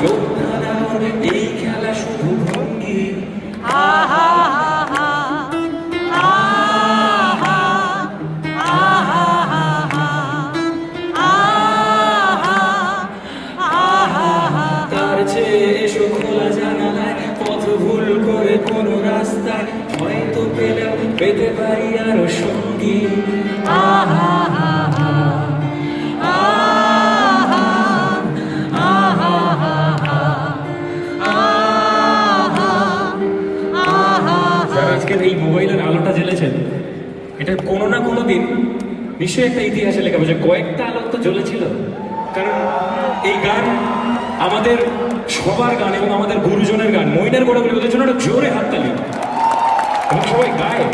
চোখ ধারানোর এই খেলা শুধু ভঙ্গি। আহা এসো খোলা জানালায় পথ ভুল করে কোন রাস্তায়। হয়তো পেলাম পেতে পারি আরও সঙ্গী। আহা। আজকের এই মোবাইলের আলোটা জ্বেলেছেন, এটা কোনো না কোনো দিন নিশ্চয়ই একটা ইতিহাসে লেখা যে কয়েকটা আলো তো জ্বলেছিল। কারণ এই গান আমাদের সবার গান এবং আমাদের গুরুজনের গান মইনার গোড়াগুলি বলেছেন একটা জোরে হাততালি। এবং সবাই গায়।